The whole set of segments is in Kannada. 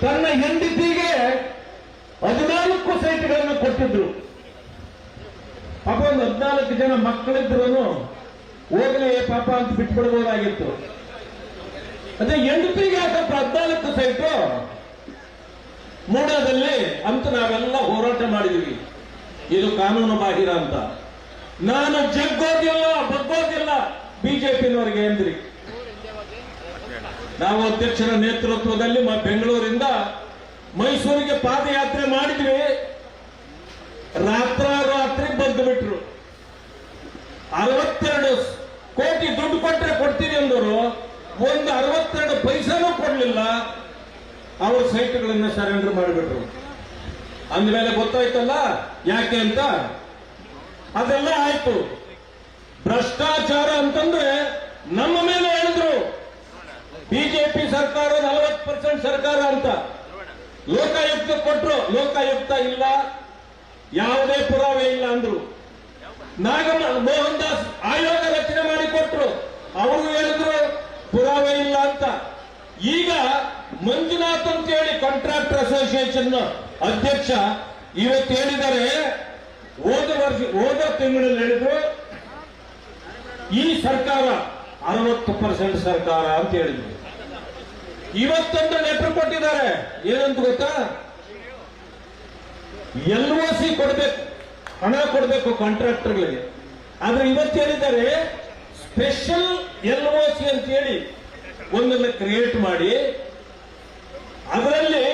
ತನ್ನ ಹೆಂಡತಿಗೆ ಹದಿನಾಲ್ಕು ಸೈಟ್ಗಳನ್ನು ಕೊಟ್ಟಿದ್ರು. ಪಾಪ ಒಂದು ಹದಿನಾಲ್ಕು ಜನ ಮಕ್ಕಳಿದ್ರು ಹೋಗಲೇ ಪಾಪ ಅಂತ ಬಿಟ್ಬಿಡ್ಬೋದಾಗಿತ್ತು. ಅದೇ ಹೆಂಡತಿಗೆ ಯಾಕಪ್ಪ ಹದಿನಾಲ್ಕು ಸೈಟು? ಮೂಡದಲ್ಲಿ ಅಂತ ನಾವೆಲ್ಲ ಹೋರಾಟ ಮಾಡಿದೀವಿ. ಇದು ಕಾನೂನು ಬಾಹಿರ ಅಂತ. ನಾನು ಜಗ್ಗೋದಿಲ್ಲ, ಬಗ್ಗೋದಿಲ್ಲ. ಬಿಜೆಪಿನವರಿಗೆ ಎಂದ್ರಿ? ನಾವು ಅಧ್ಯಕ್ಷರ ನೇತೃತ್ವದಲ್ಲಿ ಬೆಂಗಳೂರಿಂದ ಮೈಸೂರಿಗೆ ಪಾದಯಾತ್ರೆ ಮಾಡಿದ್ವಿ ರಾತ್ರಾರಾತ್ರಿ ಬಂದು ಬಿಟ್ರು ಅರವತ್ತೆರಡು ಕೋಟಿ ದುಡ್ಡು ಕೊಟ್ಟರೆ ಕೊಡ್ತೀನಿ ಅಂದರು, ಒಂದು ಅರವತ್ತೆರಡು ಪೈಸಾನೂ ಕೊಡಲಿಲ್ಲ. ಅವರು ಸೈಟ್ಗಳನ್ನ ಸರೆಂಡರ್ ಮಾಡಿಬಿಟ್ರು. ಅಂದಮೇಲೆ ಗೊತ್ತಾಯ್ತಲ್ಲ ಯಾಕೆ ಅಂತ? ಅದೆಲ್ಲ ಆಯ್ತು. ಭ್ರಷ್ಟಾಚಾರ ಅಂತಂದ್ರೆ ನಮ್ಮ ಮೇಲೆ ಬಿಜೆಪಿ ಸರ್ಕಾರ ನಲವತ್ತು ಪರ್ಸೆಂಟ್ ಸರ್ಕಾರ ಅಂತ. ಲೋಕಾಯುಕ್ತ ಕೊಟ್ರು, ಲೋಕಾಯುಕ್ತ ಇಲ್ಲ. ಯಾವುದೇ ಪುರಾವೆ ಇಲ್ಲ ಅಂದ್ರು. ನಾಗಮ ಮೋಹನ್ ದಾಸ್ ಆಯೋಗ ರಚನೆ ಮಾಡಿ ಕೊಟ್ಟರು ಅವರು ಹೇಳಿದ್ರು ಪುರಾವೆ ಇಲ್ಲ ಅಂತ. ಈಗ ಮಂಜುನಾಥ್ ಅಂತ ಹೇಳಿ ಕಾಂಟ್ರಾಕ್ಟ್ ಅಸೋಸಿಯೇಷನ್ ಅಧ್ಯಕ್ಷ ಇವತ್ತು ಹೇಳಿದ್ದಾರೆ. ಹೋದ ವರ್ಷ, ಹೋದ ತಿಂಗಳಲ್ಲಿ ಹೇಳಿದ್ರು, ಈ ಸರ್ಕಾರ ಅರವತ್ತು ಪರ್ಸೆಂಟ್ ಸರ್ಕಾರ ಅಂತ ಹೇಳಿದ್ರು. ಇವತ್ತೊಂದು ಲೆಟರ್ ಕೊಟ್ಟಿದ್ದಾರೆ. ಏನಂತ ಗೊತ್ತಾ? ಎಲ್ ಒ ಸಿ ಕೊಡ್ಬೇಕು, ಹಣ ಕೊಡಬೇಕು ಕಾಂಟ್ರಾಕ್ಟರ್ಗಳಿಗೆ. ಆದ್ರೆ ಇವತ್ತು ಹೇಳಿದ್ದಾರೆ ಸ್ಪೆಷಲ್ ಎಲ್ ಒ ಸಿ ಅಂತ ಹೇಳಿ ಒಂದನ್ನು ಕ್ರಿಯೇಟ್ ಮಾಡಿ, ಅದರಲ್ಲಿ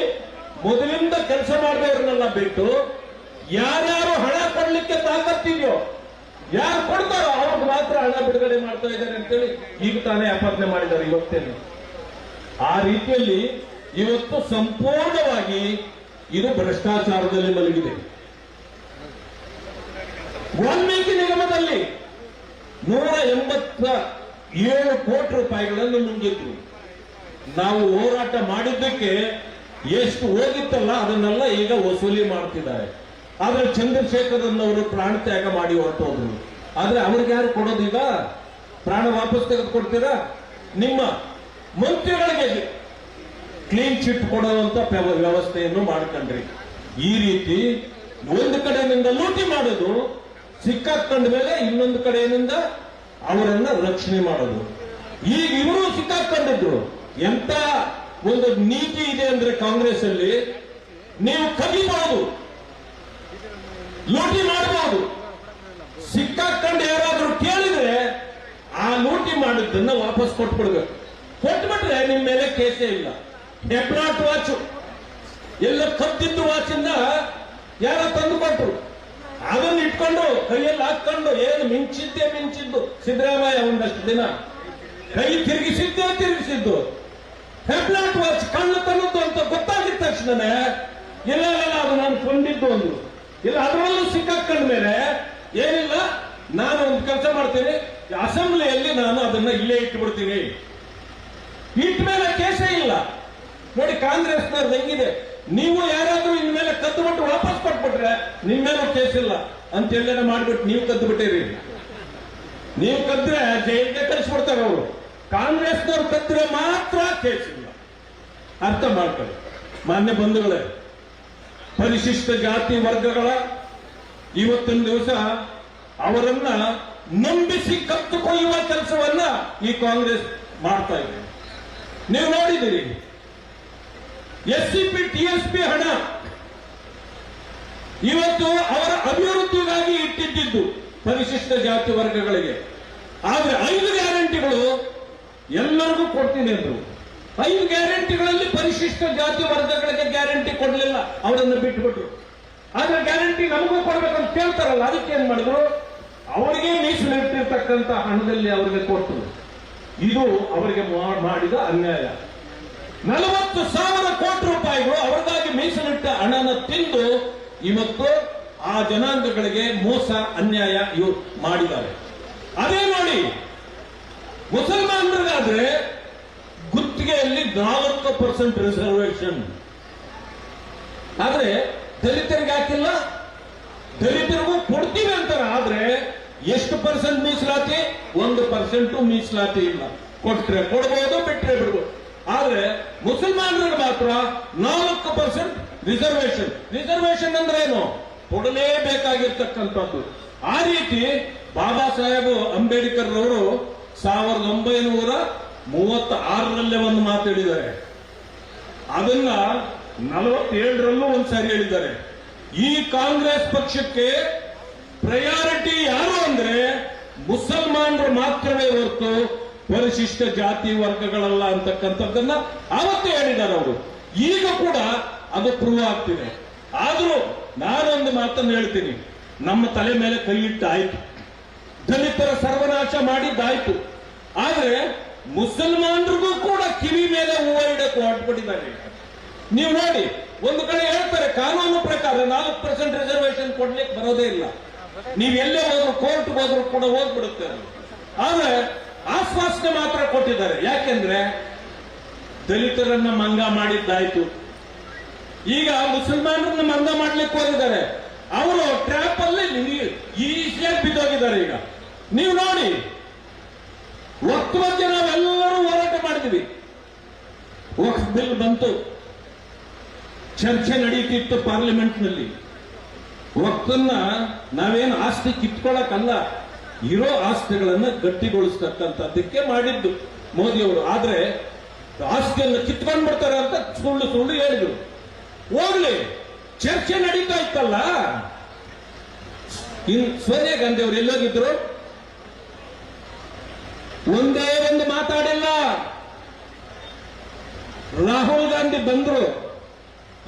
ಮೊದಲಿಂದ ಕೆಲಸ ಮಾಡಿದವ್ರನ್ನೆಲ್ಲ ಬಿಟ್ಟು ಯಾರ್ಯಾರು ಹಣ ಕೊಡ್ಲಿಕ್ಕೆ ತಾಕತ್ತಿದೆಯೋ, ಯಾರು ಕೊಡ್ತಾರೋ ಅವ್ರಿಗೆ ಮಾತ್ರ ಹಣ ಬಿಡುಗಡೆ ಮಾಡ್ತಾ ಇದ್ದಾರೆ ಅಂತೇಳಿ ಈಗ ತಾನೇ ಅಪಾರ್ನೆ ಮಾಡಿದ್ದಾರೆ ಇವತ್ತೇನು. ಆ ರೀತಿಯಲ್ಲಿ ಇವತ್ತು ಸಂಪೂರ್ಣವಾಗಿ ಇದು ಭ್ರಷ್ಟಾಚಾರದಲ್ಲಿ ಮಲಗಿದೆ. ವಾಲ್ಮೀಕಿ ನಿಗಮದಲ್ಲಿ ನೂರ ಎಂಬತ್ತ ಏಳು ಕೋಟಿ ರೂಪಾಯಿಗಳನ್ನು ನುಂಗಿದ್ರು. ನಾವು ಹೋರಾಟ ಮಾಡಿದ್ದಕ್ಕೆ ಎಷ್ಟು ಹೋಗಿತ್ತಲ್ಲ ಅದನ್ನೆಲ್ಲ ಈಗ ವಸೂಲಿ ಮಾಡ್ತಿದ್ದಾರೆ. ಆದ್ರೆ ಚಂದ್ರಶೇಖರನ್ ಅವರು ಪ್ರಾಣ ತ್ಯಾಗ ಮಾಡಿ ಹೊರಟೋದ್ರು. ಆದ್ರೆ ಅವ್ರಿಗೆ ಯಾರು ಕೊಡೋದೀಗ ಪ್ರಾಣ ವಾಪಸ್ ತೆಗೆದುಕೊಡ್ತೀರಾ? ನಿಮ್ಮ ಮಂತ್ರಿಗಳಿಗೆ ಕ್ಲೀನ್ ಚಿಟ್ ಕೊಡುವಂತ ವ್ಯವಸ್ಥೆಯನ್ನು ಮಾಡ್ಕೊಂಡ್ರಿ. ಈ ರೀತಿ ಒಂದು ಕಡೆಯಿಂದ ಲೂಟಿ ಮಾಡೋದು, ಸಿಕ್ಕಾಕೊಂಡ ಮೇಲೆ ಇನ್ನೊಂದು ಕಡೆಯಿಂದ ಅವರನ್ನ ರಕ್ಷಣೆ ಮಾಡೋದು. ಈಗ ಇವರು ಸಿಕ್ಕಾಕೊಂಡಿದ್ರು ಎಂತ ಒಂದು ನೀತಿ ಇದೆ ಅಂದ್ರೆ ಕಾಂಗ್ರೆಸ್ ಅಲ್ಲಿ ನೀವು ಕಲಿಬಹುದು ಲೂಟಿ ಮಾಡಬಹುದು. ಸಿಕ್ಕಾಕೊಂಡು ಯಾರಾದ್ರೂ ಕೇಳಿದ್ರೆ ಆ ಲೂಟಿ ಮಾಡಿದ್ದನ್ನ ವಾಪಸ್ ಕೊಟ್ಬಿಡ್ಬೇಕು. ಕೊಟ್ಬಿಟ್ರೆ ನಿಮ್ ಮೇಲೆ ಕೇಸೇ ಇಲ್ಲ. ಹೆಬ್ರಾಟ್ ವಾಚ್. ಎಲ್ಲ ಕತ್ತಿದ್ದು ವಾಚಿಂದ ಯಾರ ತಂದು ಕೊಟ್ರು. ಅದನ್ನ ಇಟ್ಕೊಂಡು, ಕೈಯಲ್ಲಿ ಹಾಕೊಂಡು ಏನು ಮಿಂಚಿದ್ದೆ ಮಿಂಚಿದ್ದು. ಸಿದ್ದರಾಮಯ್ಯ ಒಂದಷ್ಟು ದಿನ ಕೈ ತಿರುಗಿಸಿದ್ದೇ ತಿರುಗಿಸಿದ್ದು. ಹೆಬ್ಲಾಟ್ ವಾಚ್ ಕಣ್ಣು ತನ್ನದ್ದು ಅಂತ ಗೊತ್ತಾಗಿದ ತಕ್ಷಣನೇ, ಇಲ್ಲ ಇಲ್ಲ ಅದು ನಾನು ಕೊಂಡಿದ್ದು ಅಂದ್ರು ಇಲ್ಲ, ಅದರಲ್ಲೂ ಸಿಕ್ಕಾಕೊಂಡ ಮೇಲೆ ಏನಿಲ್ಲ ನಾನು ಒಂದು ಕೆಲಸ ಮಾಡ್ತೀನಿ. ಅಸೆಂಬ್ಲಿಯಲ್ಲಿ ನಾನು ಅದನ್ನ ಇಲ್ಲೇ ಇಟ್ಬಿಡ್ತೀನಿ. ಮೇಲೆ ಕೇಸೇ ಇಲ್ಲ. ನೋಡಿ ಕಾಂಗ್ರೆಸ್ನವ್ರದ್ದು ಹೆಂಗಿದೆ? ನೀವು ಯಾರಾದ್ರೂ ಇನ್ಮೇಲೆ ಕದ್ದುಬಿಟ್ಟು ವಾಪಸ್ ಕೊಟ್ಬಿಟ್ರೆ ನಿಮ್ಮ ಮೇಲೆ ಕೇಸ್ ಇಲ್ಲ. ಅಂತ ಎಲ್ಲೇನ ಮಾಡ್ಬಿಟ್ಟು ನೀವು ಕದ್ದು ಬಿಟ್ಟಿರಿ ನೀವು ಕದ್ರೆ ಜೈಲ್ಗೆ ಕಳಿಸ್ಬಿಡ್ತಾರೆ ಅವರು. ಕಾಂಗ್ರೆಸ್ನವ್ರು ಕದ್ರೆ ಮಾತ್ರ ಕೇಸ್ ಇಲ್ಲ. ಅರ್ಥ ಮಾಡ್ಕೊಳ್ಳಿ. ಮಾನ್ಯ ಬಂಧುಗಳೇ, ಪರಿಶಿಷ್ಟ ಜಾತಿ ವರ್ಗಗಳ ಇವತ್ತಿನ ದಿವಸ ಅವರನ್ನ ನಂಬಿಸಿ ಕತ್ತುಕೊಳ್ಳುವ ಕೆಲಸವನ್ನ ಈ ಕಾಂಗ್ರೆಸ್ ಮಾಡ್ತಾ ಇದೆ. ನೀವು ನೋಡಿದಿರಿ S C P T S P ಹಣ ಇವತ್ತು ಅವರ ಅಭಿವೃದ್ಧಿಗಾಗಿ ಇಟ್ಟಿದ್ದು ಪರಿಶಿಷ್ಟ ಜಾತಿ ವರ್ಗಗಳಿಗೆ. ಆದ್ರೆ ಐದು ಗ್ಯಾರಂಟಿಗಳು ಎಲ್ಲರಿಗೂ ಕೊಡ್ತೀನಿ ಅಂದ್ರು. ಐದು ಗ್ಯಾರಂಟಿಗಳಲ್ಲಿ ಪರಿಶಿಷ್ಟ ಜಾತಿ ವರ್ಗಗಳಿಗೆ ಗ್ಯಾರಂಟಿ ಕೊಡಲಿಲ್ಲ. ಅವರನ್ನು ಬಿಟ್ಬಿಟ್ರು. ಆದ್ರೆ ಗ್ಯಾರಂಟಿ ನಮಗೂ ಕೊಡ್ಬೇಕಂತ ಕೇಳ್ತಾರಲ್ಲ, ಅದಕ್ಕೆ ಏನ್ ಮಾಡಿದ್ರು? ಅವರಿಗೆ ಮೀಸಲಿಟ್ಟಿರ್ತಕ್ಕಂಥ ಹಣದಲ್ಲಿ ಅವರಿಗೆ ಕೊಟ್ಟರು. ಇದು ಅವರಿಗೆ ಮಾಡಿದ ಅನ್ಯಾಯ. ನಲವತ್ತು ಸಾವಿರ ಕೋಟಿ ರೂಪಾಯಿಗಳು ಅವರಿಗಾಗಿ ಮೀಸಲಿಟ್ಟ ಹಣನ ತಿಂದು ಇವತ್ತು ಆ ಜನಾಂಗಗಳಿಗೆ ಮೋಸ, ಅನ್ಯಾಯ ಇವರು ಮಾಡಿದ್ದಾರೆ. ಅದೇ ನೋಡಿ, ಮುಸಲ್ಮಾನರಿಗಾದ್ರೆ ಗುತ್ತಿಗೆಯಲ್ಲಿ ನಾಲ್ಕು ಪರ್ಸೆಂಟ್ ರಿಸರ್ವೇಶನ್ ಆದ್ರೆ ದಲಿತರಿಗೆ ಹಾಕಿಲ್ಲ ಆದ್ರೆ ಎಷ್ಟು ಪರ್ಸೆಂಟ್ ಮೀಸಲಾತಿ, ಒಂದು ಪರ್ಸೆಂಟು ಮೀಸಲಾತಿ ಇಲ್ಲ. ಕೊಟ್ರೆ ಕೊಡ್ಬೋದು, ಬಿಟ್ರೆ ಬಿಡ್ಬೋದು. ಆದ್ರೆ ಮುಸಲ್ಮಾನರಿಗೆ ಮಾತ್ರ ನಾಲ್ಕು ಪರ್ಸೆಂಟ್ ರಿಸರ್ವೇಶನ್ ರಿಸರ್ವೇಶನ್ ಅಂದ್ರೆ ಏನು? ಕೊಡಲೇಬೇಕಾಗಿರ್ತಕ್ಕಂಥದ್ದು. ಆ ರೀತಿ ಬಾಬಾ ಸಾಹೇಬ್ ಅಂಬೇಡ್ಕರ್ ರವರು ಸಾವಿರದ ಒಂಬೈನೂರ ಮೂವತ್ತ ಆರರಲ್ಲೇ ಒಂದು ಮಾತು ಹೇಳಿದ್ದಾರೆ. ಅದನ್ನ ನಲವತ್ತೇಳರಲ್ಲೂ ಒಂದ್ಸಾರಿ ಹೇಳಿದ್ದಾರೆ. ಈ ಕಾಂಗ್ರೆಸ್ ಪಕ್ಷಕ್ಕೆ ಪ್ರಯಾರಿಟಿ ಯಾರು ಅಂದ್ರೆ ಮುಸಲ್ಮಾನರು ಮಾತ್ರವೇ ಹೊರತು ಪರಿಶಿಷ್ಟ ಜಾತಿ ವರ್ಗಗಳಲ್ಲ ಅಂತಕ್ಕಂಥದ್ದನ್ನ ಆವತ್ತು ಹೇಳಿದ್ದಾರೆ ಅವರು. ಈಗ ಕೂಡ ಅದು ಪ್ರೂವ್ ಆಗ್ತಿದೆ. ಆದ್ರೂ ನಾನೊಂದು ಮಾತನ್ನು ಹೇಳ್ತೀನಿ. ನಮ್ಮ ತಲೆ ಮೇಲೆ ಕೈಯಿಟ್ಟಾಯ್ತು ದಲಿತರ ಸರ್ವನಾಶ ಮಾಡಿದ್ದಾಯ್ತು. ಆದ್ರೆ ಮುಸಲ್ಮಾನರಿಗೂ ಕೂಡ ಕಿವಿ ಮೇಲೆ ಹೂವ ಇಡಕ್ಕೆ ಹೊರಟ್ಬಿಟ್ಟಿದ್ದಾರೆ. ನೀವು ನೋಡಿ, ಒಂದು ಕಡೆ ಹೇಳ್ತಾರೆ, ಕಾನೂನು ಪ್ರಕಾರ ನಾಲ್ಕು ಪರ್ಸೆಂಟ್ ರಿಸರ್ವೇಶನ್ ಕೊಡ್ಲಿಕ್ಕೆ ಬರೋದೇ ಇಲ್ಲ. ನೀವು ಎಲ್ಲೇ ಹೋದ್ರು ಕೋರ್ಟ್ ಹೋದ್ರು ಕೂಡ ಹೋಗ್ಬಿಡುತ್ತೆ. ಆದ್ರೆ ಆಶ್ವಾಸನೆ ಮಾತ್ರ ಕೊಟ್ಟಿದ್ದಾರೆ. ಯಾಕೆಂದ್ರೆ ದಲಿತರನ್ನ ಮಂಗ ಮಾಡಿದ್ದಾಯ್ತು. ಈಗ ಮುಸಲ್ಮಾನರನ್ನ ಮಂಗ ಮಾಡ್ಲಿಕ್ಕೆ ಹೋಗಿದ್ದಾರೆ. ಅವರು ಟ್ರ್ಯಾಪ್ ಅಲ್ಲಿ ಈಸಿಯಾಗಿ ಬಿದ್ದೋಗಿದ್ದಾರೆ ಈಗ. ನೀವು ನೋಡಿ ಒತ್ತು ಬಗ್ಗೆ ನಾವೆಲ್ಲರೂ ಹೋರಾಟ ಮಾಡಿದ್ವಿ ವಕ್ಫ್ ಬಿಲ್ ಬಂತು. ಚರ್ಚೆ ನಡೀತಿತ್ತು ಪಾರ್ಲಿಮೆಂಟ್ ವಕ್ತನ್ನ ನಾವೇನು ಆಸ್ತಿ ಕಿತ್ಕೊಳ್ಳಕ್ಕಲ್ಲ ಇರೋ ಆಸ್ತಿಗಳನ್ನ ಗಟ್ಟಿಗೊಳಿಸ್ತಕ್ಕಂಥದ್ದಕ್ಕೆ ಮಾಡಿದ್ದು ಮೋದಿಯವರು. ಆದ್ರೆ ಆಸ್ತಿಯನ್ನು ಕಿತ್ಕೊಂಡ್ ಬಿಡ್ತಾರೆ ಅಂತ ಸುಳ್ಳು ಸುಳ್ಳು ಹೇಳಿದ್ರು. ಹೋಗ್ಲಿ, ಚರ್ಚೆ ನಡೀತಾ ಇತ್ತಲ್ಲ? ಇನ್ ಸೋನಿಯಾ ಗಾಂಧಿ ಅವರು ಎಲ್ಲೋಗಿದ್ರು? ಒಂದೇ ಒಂದು ಮಾತಾಡಿಲ್ಲ. ರಾಹುಲ್ ಗಾಂಧಿ ಬಂದ್ರು.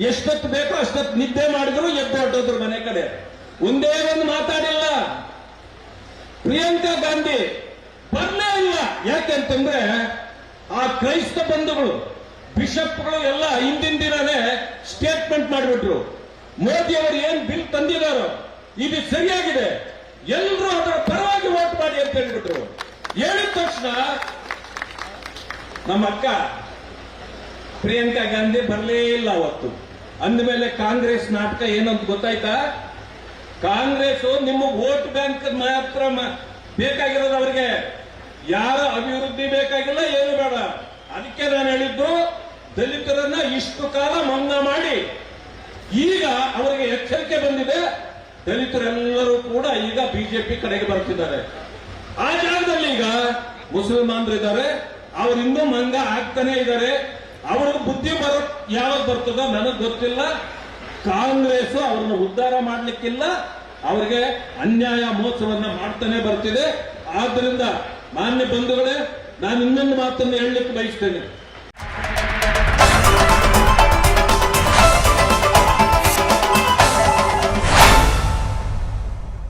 ಎಷ್ಟೊತ್ತು ಬೇಕೋ ಅಷ್ಟೊತ್ತು ನಿದ್ದೆ ಮಾಡಿದ್ರು ಎದ್ದು ಹೊಟ್ಟೋದ್ರು ಮನೆ ಕಡೆ. ಒಂದೇ ಒಂದು ಮಾತಾಡಿಲ್ಲ. ಪ್ರಿಯಾಂಕಾ ಗಾಂಧಿ ಬರ್ಲೇ ಇಲ್ಲ. ಯಾಕೆಂತಂದ್ರೆ ಆ ಕ್ರೈಸ್ತ ಬಂಧುಗಳು, ಬಿಷಪ್ಗಳು ಎಲ್ಲ ಹಿಂದಿನ ದಿನನೇ ಸ್ಟೇಟ್ಮೆಂಟ್ ಮಾಡಿಬಿಟ್ರು. ಮೋದಿ ಅವರು ಏನ್ ಬಿಲ್ ತಂದಿದಾರೋ, ಇದು ಸರಿಯಾಗಿದೆ. ಎಲ್ಲರೂ ಅದರ ಪರವಾಗಿ ವೋಟ್ ಮಾಡಿ ಅಂತ ಹೇಳ್ಬಿಟ್ರು. ಹೇಳಿದ ತಕ್ಷಣ ನಮ್ಮ ಅಕ್ಕ ಪ್ರಿಯಾಂಕಾ ಗಾಂಧಿ ಬರಲೇ ಇಲ್ಲ ಅವತ್ತು. ಅಂದಮೇಲೆ ಕಾಂಗ್ರೆಸ್ ನಾಟಕ ಏನಂತ ಗೊತ್ತಾಯ್ತಾ? ಕಾಂಗ್ರೆಸ್ ನಿಮ್ಮ ವೋಟ್ ಬ್ಯಾಂಕ್ ಮಾತ್ರ ಬೇಕಾಗಿರೋದು ಅವರಿಗೆ. ಯಾರ ಅಭಿವೃದ್ಧಿ ಬೇಕಾಗಿಲ್ಲ, ಏನು ಬೇಡ. ಅದಕ್ಕೆ ನಾನು ಹೇಳಿದ್ದು, ದಲಿತರನ್ನ ಇಷ್ಟು ಕಾಲ ಮನ್ನಾ ಮಾಡಿ, ಈಗ ಅವರಿಗೆ ಎಚ್ಚರಿಕೆ ಬಂದಿದೆ. ದಲಿತರೆಲ್ಲರೂ ಕೂಡ ಈಗ ಬಿಜೆಪಿ ಕಡೆಗೆ ಬರ್ತಿದ್ದಾರೆ ಆ ಜಾಗದಲ್ಲಿ ಈಗ ಮುಸಲ್ಮಾನರಿದ್ದಾರೆ. ಇದ್ದಾರೆ ಇನ್ನೂ ಮಂಗ ಆಗ್ತಾನೆ ಇದ್ದಾರೆ. ಅವ್ರಿಗೆ ಬುದ್ಧಿ ಬರ, ಯಾವಾಗ ಬರ್ತದ ನನಗೆ ಗೊತ್ತಿಲ್ಲ. ಕಾಂಗ್ರೆಸ್ ಅವ್ರನ್ನ ಉದ್ಧಾರ ಮಾಡ್ಲಿಕ್ಕಿಲ್ಲ. ಅವರಿಗೆ ಅನ್ಯಾಯ ಮೋಸವನ್ನ ಮಾಡ್ತಾನೆ ಬರ್ತಿದೆ. ಆದ್ರಿಂದ ಮಾನ್ಯ ಬಂಧುಗಳೇ, ನಾನು ಇನ್ನೊಂದು ಮಾತನ್ನು ಹೇಳಲಿಕ್ಕೆ ಬಯಸ್ತೇನೆ.